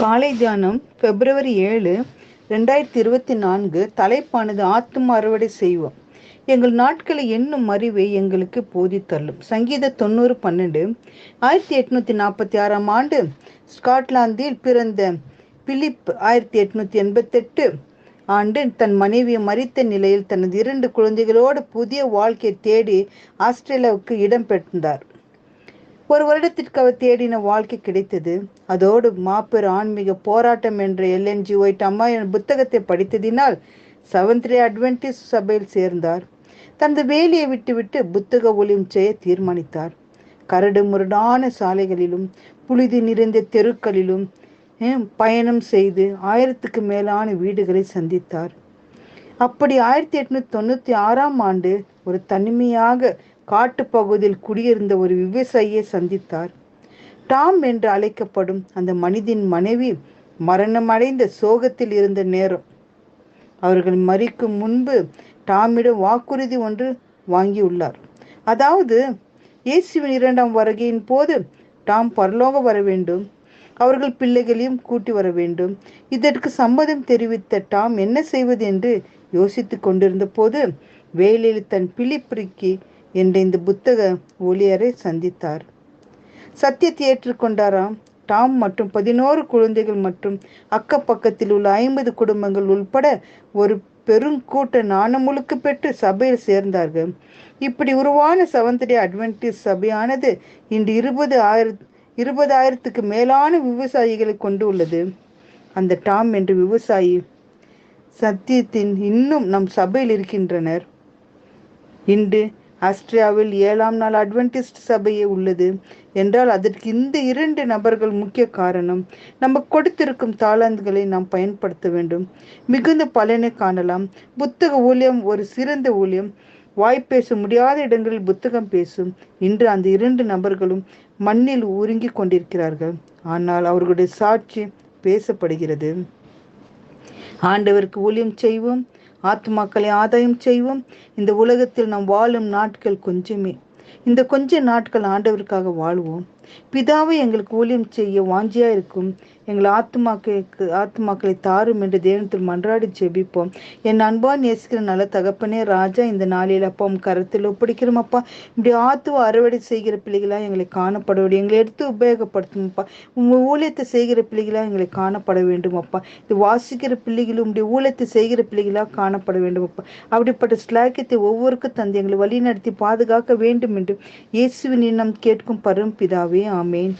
காலை தியானம் பிப்ரவரி ஏழு ரெண்டாயிரத்தி இருபத்தி நான்கு தலைப்பானது ஆத்தும அறுவடை செய்வோம். எங்கள் நாட்களை என்னும் அறிவை எங்களுக்கு போதித்தள்ளும் சங்கீத தொண்ணூறு பன்னெண்டு ஆயிரத்தி எட்நூத்தி நாற்பத்தி ஆறாம் ஆண்டு ஸ்காட்லாந்தில் பிறந்த பிலிப் ஆயிரத்தி எட்நூத்தி எண்பத்தெட்டு ஆண்டு தன் மனைவியை மறித்த நிலையில் தனது இரண்டு குழந்தைகளோடு புதிய வாழ்க்கையை தேடி ஆஸ்திரேலியாவுக்கு இடம் பெற்றார் ஒரு வருடத்திற்கு அவர் தேடின வாழ்க்கை கிடைத்தது. அதோடு மாப்பெரு ஆன்மீக போராட்டம் என்ற எல்என்ஜி ஒயிட் அம்மா என் புத்தகத்தை படித்ததினால் சவந்திரி அட்வென்டிஸ் சபையில் சேர்ந்தார். தனது வேலையை விட்டுவிட்டு புத்தக ஒளியும் செய்ய தீர்மானித்தார். கரடு முரடான சாலைகளிலும் புழுதி நிறைந்த தெருக்களிலும் பயணம் செய்து ஆயிரத்துக்கு மேலான வீடுகளை சந்தித்தார். அப்படி ஆயிரத்தி எட்நூத்தி தொண்ணூத்தி ஆறாம் ஆண்டு ஒரு தனிமையாக காட்டுப்பகுதியில் குடியிருந்த ஒரு விவசாயியை சந்தித்தார். டாம் என்று அழைக்கப்படும் அந்த மனிதன் மனைவி மரணமடைந்த சோகத்தில் இருந்த நேரம். அவர்கள் மறிக்கும் முன்பு டாமிடம் வாக்குறுதி ஒன்று வாங்கியுள்ளார். அதாவது இயேசுவின் இரண்டாம் வருகையின் போது டாம் பரலோக வர வேண்டும். அவர்கள் பிள்ளைகளையும் கூட்டி வர வேண்டும். இதற்கு சம்மதம் தெரிவித்த டாம் என்ன செய்வது என்று யோசித்துக் கொண்டிருந்த போது வேலையில் தன் பிலிப்பிரிக்கி என்ற இந்த புத்தக ஊழியரை சந்தித்தார். சத்தியத்தை ஏற்றுக்கொண்டாராம் டாம் மற்றும் பதினோரு குழந்தைகள் மற்றும் அக்கப்பக்கத்தில் உள்ள ஐம்பது குடும்பங்கள் உள்பட ஒரு பெருங்கூட்ட நாணமுழுக்கு பெற்று சபையில் சேர்ந்தார்கள். இப்படி உருவான சவந்தரி அட்வென்டிஸ் சபையானது இன்று இருபது ஆயிரத் இருபதாயிரத்துக்கு மேலான விவசாயிகளை கொண்டு உள்ளது. அந்த டாம் என்ற விவசாயி சத்தியத்தின் இன்னும் நம் சபையில் இருக்கின்றனர். இன்று ஆஸ்திரியாவில் ஏழாம் நாள் அட்வென்டிஸ்ட் சபையே உள்ளது. என்றால் அதற்கு இந்த இரண்டு நபர்கள் முக்கிய காரணம். நம்ம கொடுத்திருக்கும் தாளாந்துகளை நாம் பயன்படுத்த வேண்டும். மிகுந்த பலனை காணலாம். புத்தக ஊழியம் ஒரு சிறந்த ஊழியம். வாய் பேச முடியாத இடங்களில் புத்தகம் பேசும். இன்று அந்த இரண்டு நபர்களும் மண்ணில் உருங்கி கொண்டிருக்கிறார்கள். ஆனால் அவர்களுடைய சாட்சி பேசப்படுகிறது. ஆண்டவருக்கு ஊழியம் செய்வோம். ஆத்மாக்களை ஆதாயம் செய்வோம். இந்த உலகத்தில் நாம் வாழும் நாட்கள் கொஞ்சமே. இந்த கொஞ்ச நாட்கள் ஆண்டவருக்காக வாழ்வோம். பிதாவை எங்களுக்கு ஊழியம் செய்ய வாஞ்சியா இருக்கும். எங்கள் ஆத்மாக்களுக்கு ஆத்மாக்களை தாரும் என்று தேவனத்தில் மன்றாடி ஜெபிப்போம். என் அன்பான் நேசிக்கிற நல்ல தகப்பனே ராஜா இந்த நாளில் அப்பா உன் கருத்தில் ஒப்படைக்கிறோமப்பா இப்படி ஆத்துவ அறுவடை செய்கிற பிள்ளைகளா எங்களை காணப்பட வேண்டும் எங்களை எடுத்து உபயோகப்படுத்தும்ப்பா உங்க ஊழியத்தை செய்கிற பிள்ளைகளா எங்களை காணப்பட வேண்டும் அப்பா. இது வாசிக்கிற பிள்ளைகளும் இப்படி ஊழியத்தை செய்கிற பிள்ளைகளா காணப்பட வேண்டும் அப்பா. அப்படிப்பட்ட ஸ்லாக்கியத்தை ஒவ்வொருக்கும் தந்து எங்களை வழி நடத்தி பாதுகாக்க வேண்டும் என்று இயேசுவின் நம் கேட்கும் பரும் பிதாவே ஆமேன்.